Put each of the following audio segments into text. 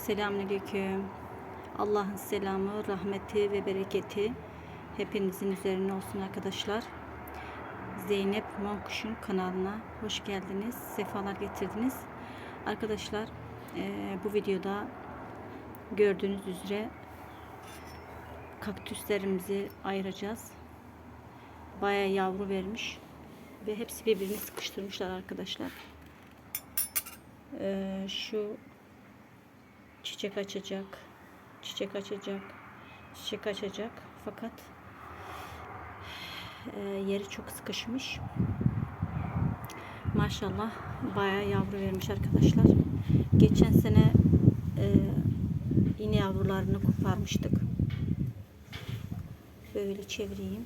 Selamünaleyküm. Allah'ın selamı, rahmeti ve bereketi hepinizin üzerine olsun arkadaşlar. Zeynep Monkuş'un kanalına hoş geldiniz. Sefalar getirdiniz. Arkadaşlar eee, bu videoda gördüğünüz üzere kaktüslerimizi ayıracağız. Baya yavru vermiş ve hepsi birbirini sıkıştırmışlar arkadaşlar. Eee, şu çiçek açacak, çiçek açacak, çiçek açacak. Fakat e, yeri çok sıkışmış. Maşallah bayağı yavru vermiş arkadaşlar. Geçen sene e, iğne yavrularını koparmıştık. Böyle çevireyim.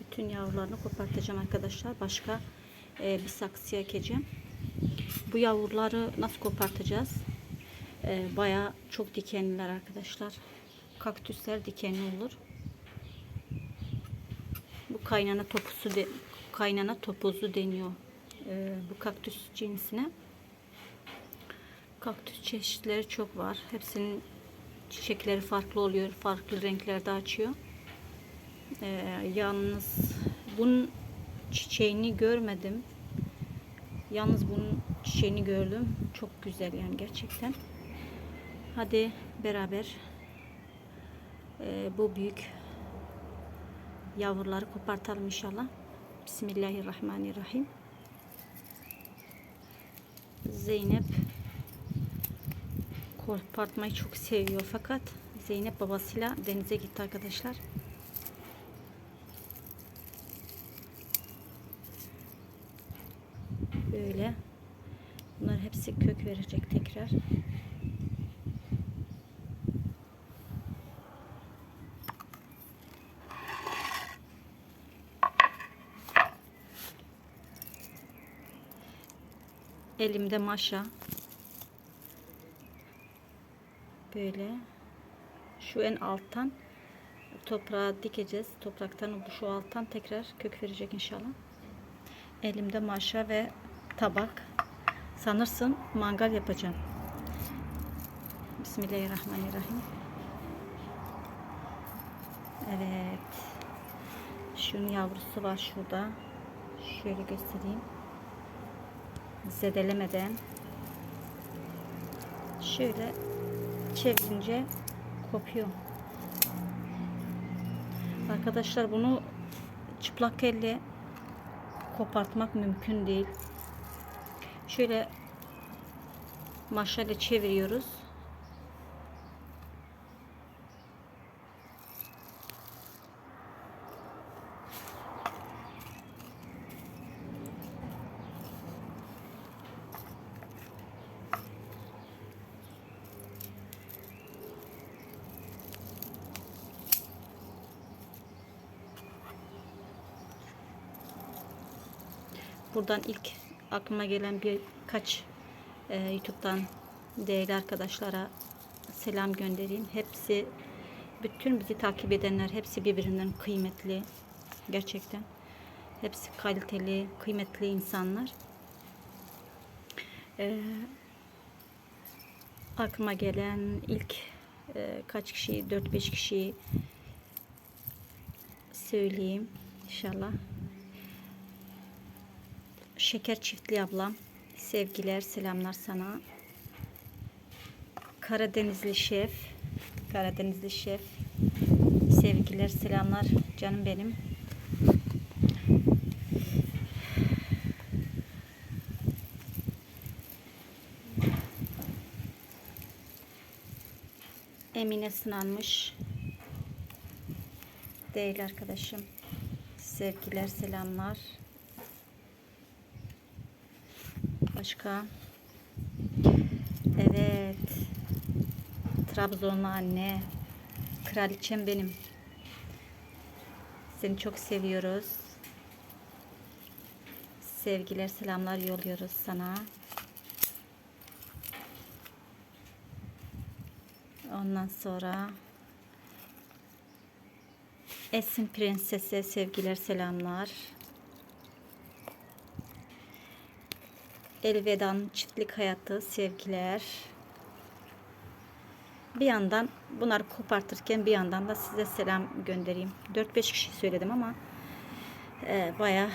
Bütün yavrularını kopartacağım arkadaşlar. Başka e, bir saksıya ekeceğim. Bu yavruları nasıl kopartacağız? E, Baya çok dikenliler arkadaşlar. Kaktüsler dikenli olur. Bu kaynana topusu de, kaynana topuzu deniyor. e, bu kaktüs cinsine. Kaktüs çeşitleri çok var. Hepsinin çiçekleri farklı oluyor. Farklı renklerde açıyor. E, yalnız bunun çiçeğini görmedim. Yalnız bunun çiçeğini gördüm. Çok güzel yani gerçekten. Hadi beraber e, bu büyük yavruları kopartalım inşallah. Bismillahirrahmanirrahim. Zeynep kopartmayı çok seviyor fakat Zeynep babasıyla denize gitti arkadaşlar. Böyle. Hepsi kök verecek tekrar. Elimde maşa. Böyle. Şu en alttan toprağa dikeceğiz. Topraktan şu alttan tekrar kök verecek inşallah. Elimde maşa ve tabak. Sanırsın mangal yapacağım. Bismillahirrahmanirrahim. Evet. Şunun yavrusu var şurada. Şöyle göstereyim. Zedelemeden şöyle çevirince kopuyor. Arkadaşlar bunu çıplak elle kopartmak mümkün değil. Şöyle maşayla çeviriyoruz. Buradan ilk aklıma gelen birkaç e, YouTube'dan değerli arkadaşlara selam göndereyim. Hepsi bütün bizi takip edenler hepsi birbirinden kıymetli. Gerçekten. Hepsi kaliteli, kıymetli insanlar. E, aklıma gelen ilk e, kaç kişi, 4-5 kişi söyleyeyim inşallah. Şeker Çiftli ablam. Sevgiler, selamlar sana. Karadenizli şef. Karadenizli şef. Sevgiler, selamlar canım benim. Emine sınanmış. Değil arkadaşım. Sevgiler, selamlar. Başka? Evet. Trabzonlu anne. Kraliçem benim. Seni çok seviyoruz. Sevgiler, selamlar yolluyoruz sana. Ondan sonra Esin Prenses'e sevgiler, selamlar. Elvedan çiftlik hayatı sevgiler. Bir yandan bunları kopartırken bir yandan da size selam göndereyim. 4-5 kişi söyledim ama e, bayağı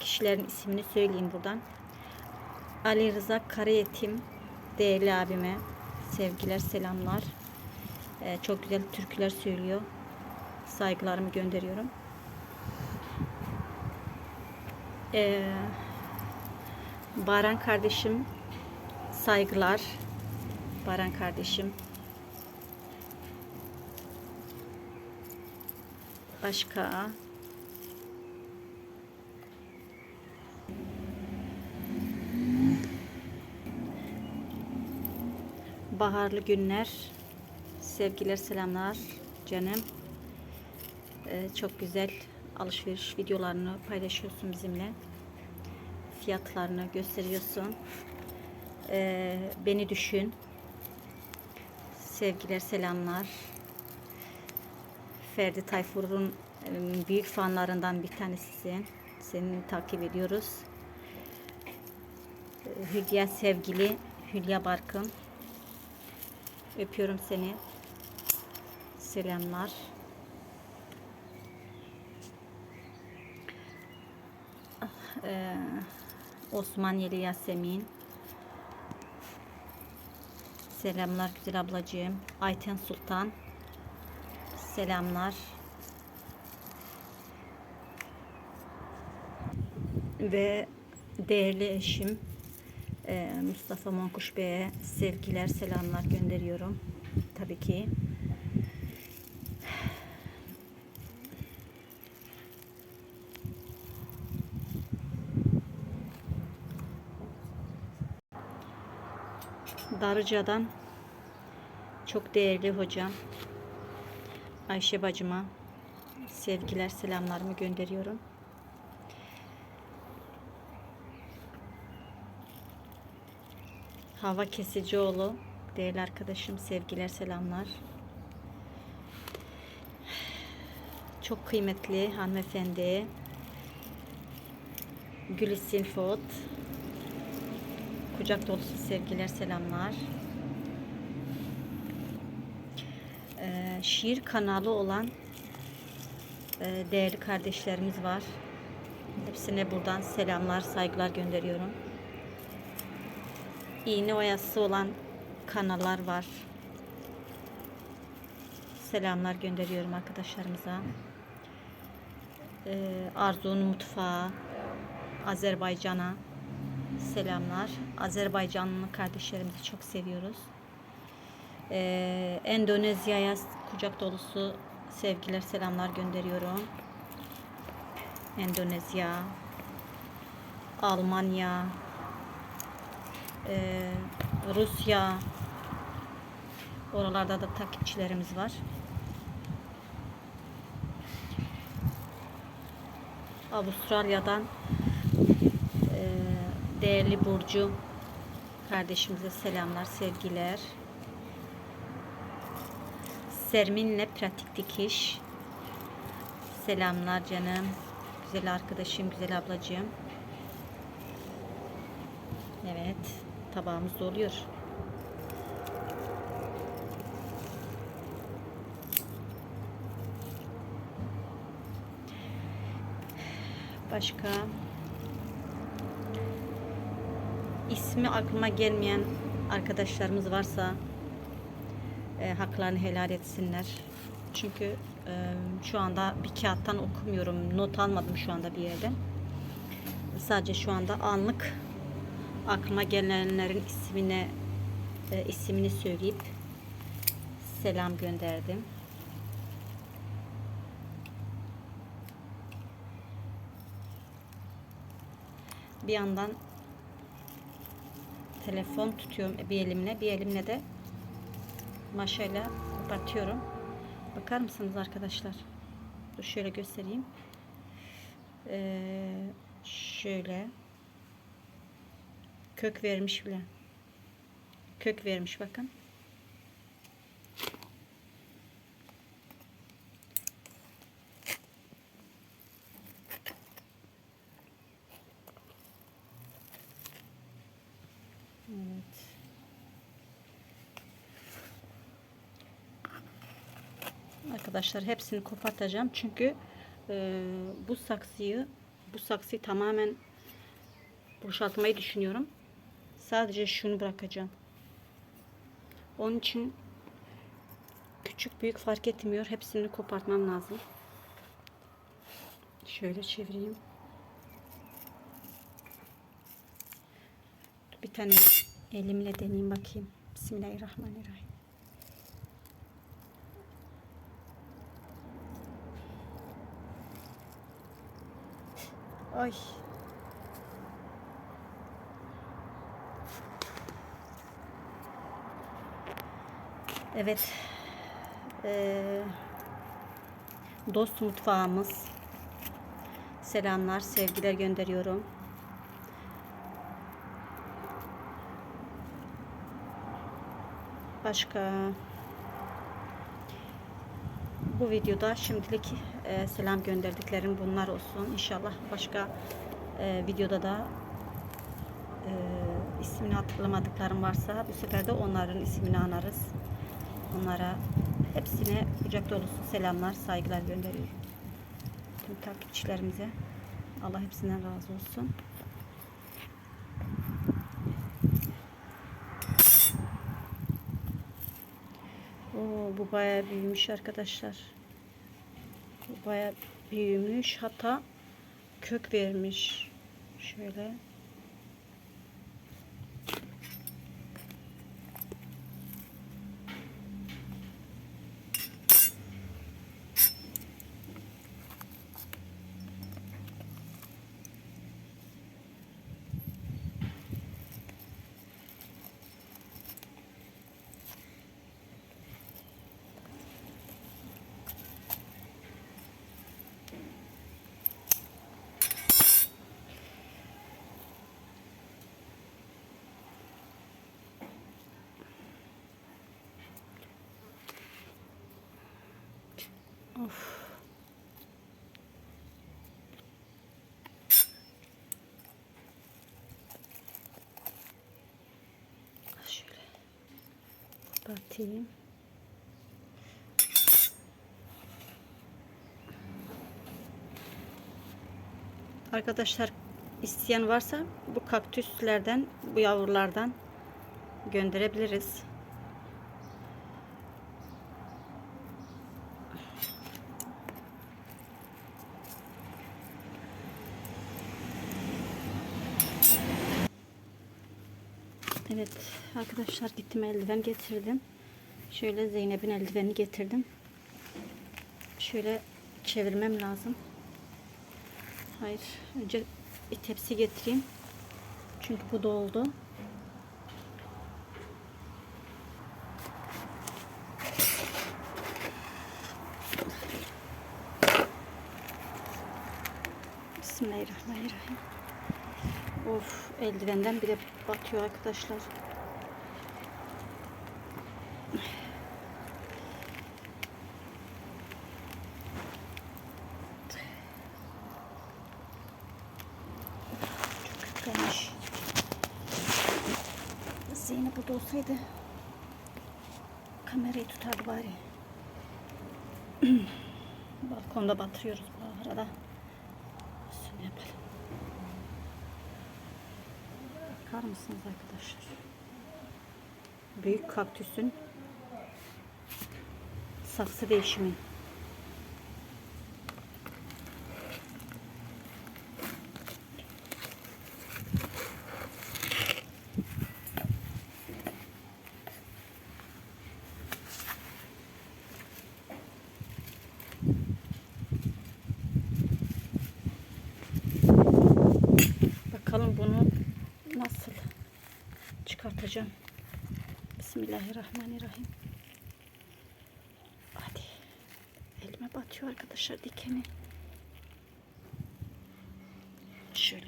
kişilerin ismini söyleyeyim buradan. Ali Rıza Karayetim değerli abime sevgiler selamlar. E, çok güzel türküler söylüyor. Saygılarımı gönderiyorum. E, Baran kardeşim saygılar. Baran kardeşim. Başka Baharlı günler. Sevgiler, selamlar canım. Ee, çok güzel alışveriş videolarını paylaşıyorsun bizimle. Fiyatlarını gösteriyorsun. Ee, beni düşün. Sevgiler, selamlar. Ferdi Tayfur'un büyük fanlarından bir tanesisin. Seni takip ediyoruz. Hülya sevgili Hülya Barkın. Öpüyorum seni. Selamlar. Ee, Osmaniyeli Yasemin. Selamlar güzel ablacığım. Ayten Sultan. Selamlar. Ve değerli eşim ee, Mustafa Monkuş Bey'e sevgiler, selamlar gönderiyorum. Tabii ki. Darıca'dan çok değerli hocam Ayşe bacıma sevgiler, selamlarımı gönderiyorum. Hava Kesicioğlu değerli arkadaşım sevgiler selamlar. Çok kıymetli hanımefendi Gülisin Fot kucak dolusu sevgiler selamlar. Ee, şiir kanalı olan e, değerli kardeşlerimiz var. Hepsine buradan selamlar, saygılar gönderiyorum iğne oyası olan kanallar var. Selamlar gönderiyorum arkadaşlarımıza. Ee, Arzu'nun mutfağı, Azerbaycan'a selamlar. Azerbaycanlı kardeşlerimizi çok seviyoruz. Ee, Endonezya'ya kucak dolusu sevgiler, selamlar gönderiyorum. Endonezya, Almanya, ee, Rusya oralarda da takipçilerimiz var. Avustralya'dan e, değerli Burcu kardeşimize selamlar, sevgiler. Sermin'le pratik dikiş. Selamlar canım. Güzel arkadaşım, güzel ablacığım. Evet tabağımız doluyor. Başka ismi aklıma gelmeyen arkadaşlarımız varsa e, haklarını helal etsinler. Çünkü e, şu anda bir kağıttan okumuyorum. Not almadım şu anda bir yerden. Sadece şu anda anlık aklıma gelenlerin ismine e, ismini söyleyip selam gönderdim. Bir yandan telefon tutuyorum bir elimle, bir elimle de maşayla kapatıyorum. Bakar mısınız arkadaşlar? Dur şöyle göstereyim. Ee, şöyle Kök vermiş bile. Kök vermiş bakın. Arkadaşlar. Hepsini kopartacağım. Çünkü e, bu saksıyı bu saksıyı tamamen boşaltmayı düşünüyorum. Sadece şunu bırakacağım. Onun için küçük büyük fark etmiyor. Hepsini kopartmam lazım. Şöyle çevireyim. Bir tane elimle deneyeyim bakayım. Bismillahirrahmanirrahim. Ay. Evet. Ee, dost mutfağımız. Selamlar, sevgiler gönderiyorum. Başka bu videoda şimdilik e, selam gönderdiklerim bunlar olsun. İnşallah başka e, videoda da e, ismini hatırlamadıklarım varsa bu sefer de onların ismini anarız. Onlara hepsine kucak dolusu selamlar, saygılar gönderiyorum. Tüm takipçilerimize Allah hepsinden razı olsun. Oo, bu bayağı büyümüş arkadaşlar. Bu bayağı büyümüş. Hatta kök vermiş. Şöyle. Of. Şöyle batayım. Arkadaşlar isteyen varsa bu kaktüslerden, bu yavrulardan gönderebiliriz. Evet arkadaşlar gittim eldiven getirdim. Şöyle Zeynep'in eldivenini getirdim. Şöyle çevirmem lazım. Hayır önce bir tepsi getireyim. Çünkü bu doldu. Bismillahirrahmanirrahim. Of eldivenden bile batıyor arkadaşlar. Çok kötüymüş. Zeynep burada olsaydı kamerayı tutardı bari. Balkonda batırıyoruz bu arada. Şöyle yapalım. Bakar mısınız arkadaşlar? Büyük kaktüsün saksı değişimi. Bakalım bunu nasıl çıkartacağım. Bismillahirrahmanirrahim. Hadi. Elime batıyor arkadaşlar dikeni. Şöyle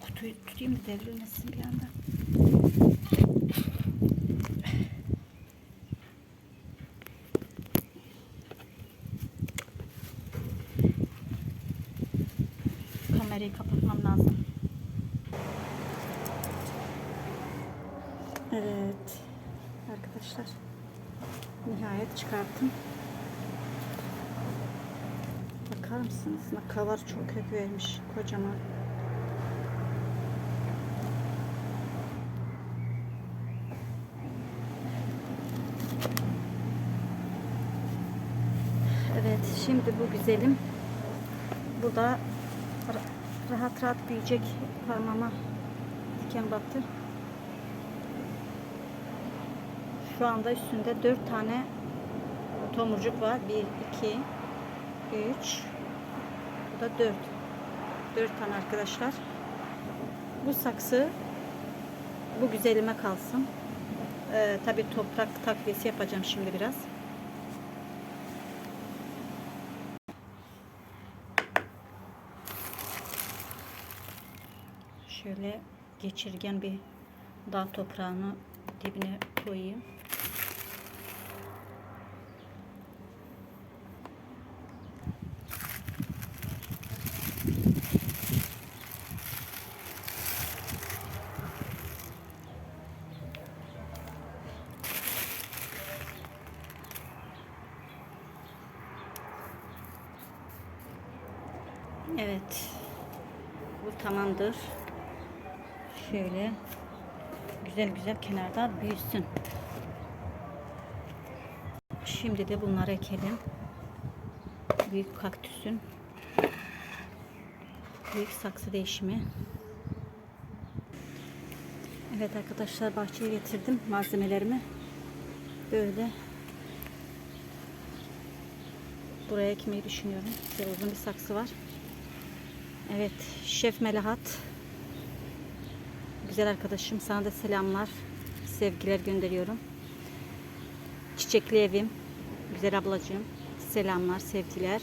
kutuyu tutayım devrilmesin bir anda. Kamerayı kapatmam lazım. Evet. Arkadaşlar. Nihayet çıkarttım. bakar mısınız? Ne kadar çok kök vermiş kocaman. Evet şimdi bu güzelim. Bu da ra- rahat rahat büyüyecek parmağıma diken battı. Şu anda üstünde dört tane tomurcuk var. Bir, iki, üç. Bu da dört. Dört tane arkadaşlar. Bu saksı bu güzelime kalsın. Ee, Tabi toprak takviyesi yapacağım şimdi biraz. Şöyle geçirgen bir dağ toprağını dibine koyayım. Evet. Bu tamamdır. Şöyle güzel güzel kenarda büyüsün. Şimdi de bunları ekelim. Büyük kaktüsün büyük saksı değişimi. Evet arkadaşlar bahçeye getirdim malzemelerimi. Böyle buraya ekmeyi düşünüyorum. Böyle uzun bir saksı var. Evet, Şef Melahat. Güzel arkadaşım. Sana da selamlar, sevgiler gönderiyorum. Çiçekli evim. Güzel ablacığım. Selamlar, sevgiler.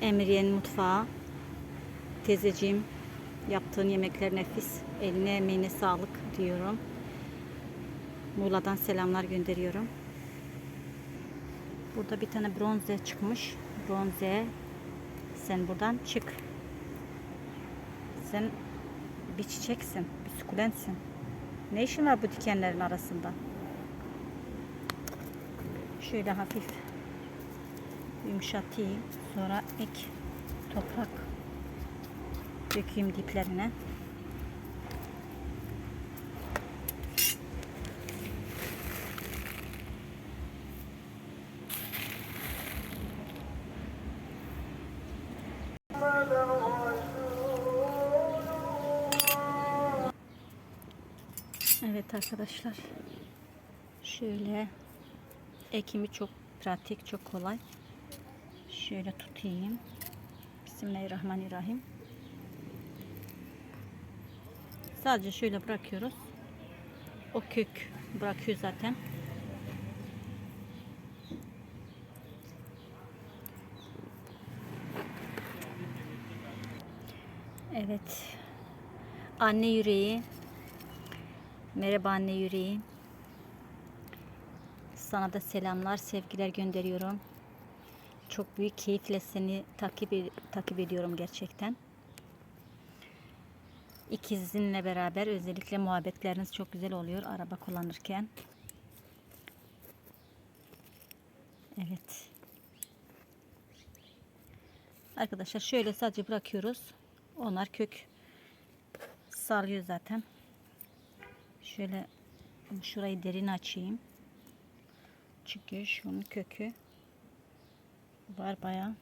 Emriye'nin mutfağı. Teyzeciğim, yaptığın yemekler nefis. Eline emeğine sağlık diyorum. Muğla'dan selamlar gönderiyorum. Burada bir tane bronze çıkmış. Bronze. Sen buradan çık. Sen bir çiçeksin. Bir sukulentsin. Ne işin var bu dikenlerin arasında? Şöyle hafif yumuşatayım. Sonra ek toprak dökeyim diplerine. Evet arkadaşlar. Şöyle ekimi çok pratik, çok kolay. Şöyle tutayım. Bismillahirrahmanirrahim. Sadece şöyle bırakıyoruz. O kök bırakıyor zaten. Evet. Anne yüreği. Merhaba anne yüreği. Sana da selamlar, sevgiler gönderiyorum. Çok büyük keyifle seni takip takip ediyorum gerçekten. İkizinle beraber özellikle muhabbetleriniz çok güzel oluyor araba kullanırken. Evet. Arkadaşlar şöyle sadece bırakıyoruz. Onlar kök salıyor zaten. Şöyle şurayı derin açayım. Çünkü şunun kökü var bayağı.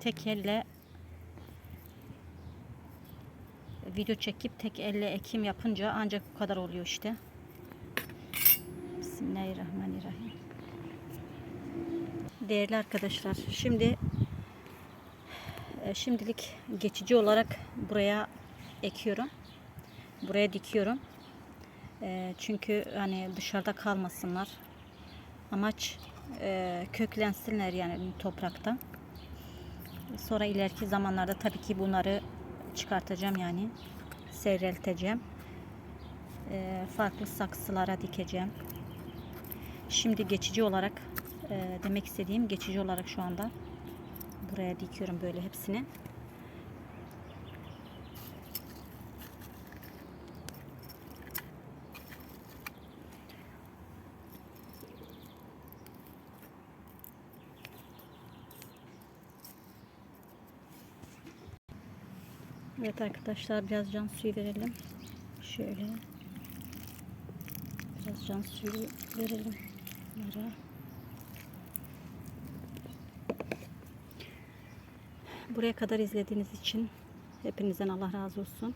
Tek elle video çekip tek elle ekim yapınca ancak bu kadar oluyor işte. Bismillahirrahmanirrahim. Değerli arkadaşlar, şimdi e, şimdilik geçici olarak buraya ekiyorum. Buraya dikiyorum. E, çünkü hani dışarıda kalmasınlar. Amaç e, köklensinler yani toprakta. Sonra ileriki zamanlarda tabii ki bunları çıkartacağım yani. Seyrelteceğim. Farklı saksılara dikeceğim. Şimdi geçici olarak e, demek istediğim geçici olarak şu anda buraya dikiyorum böyle hepsini. Evet arkadaşlar biraz can suyu verelim. Şöyle biraz can suyu verelim. Merhaba. Buraya kadar izlediğiniz için hepinizden Allah razı olsun.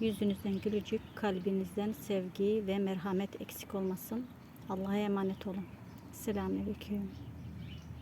Yüzünüzden gülücük, kalbinizden sevgi ve merhamet eksik olmasın. Allah'a emanet olun. Selamünaleyküm.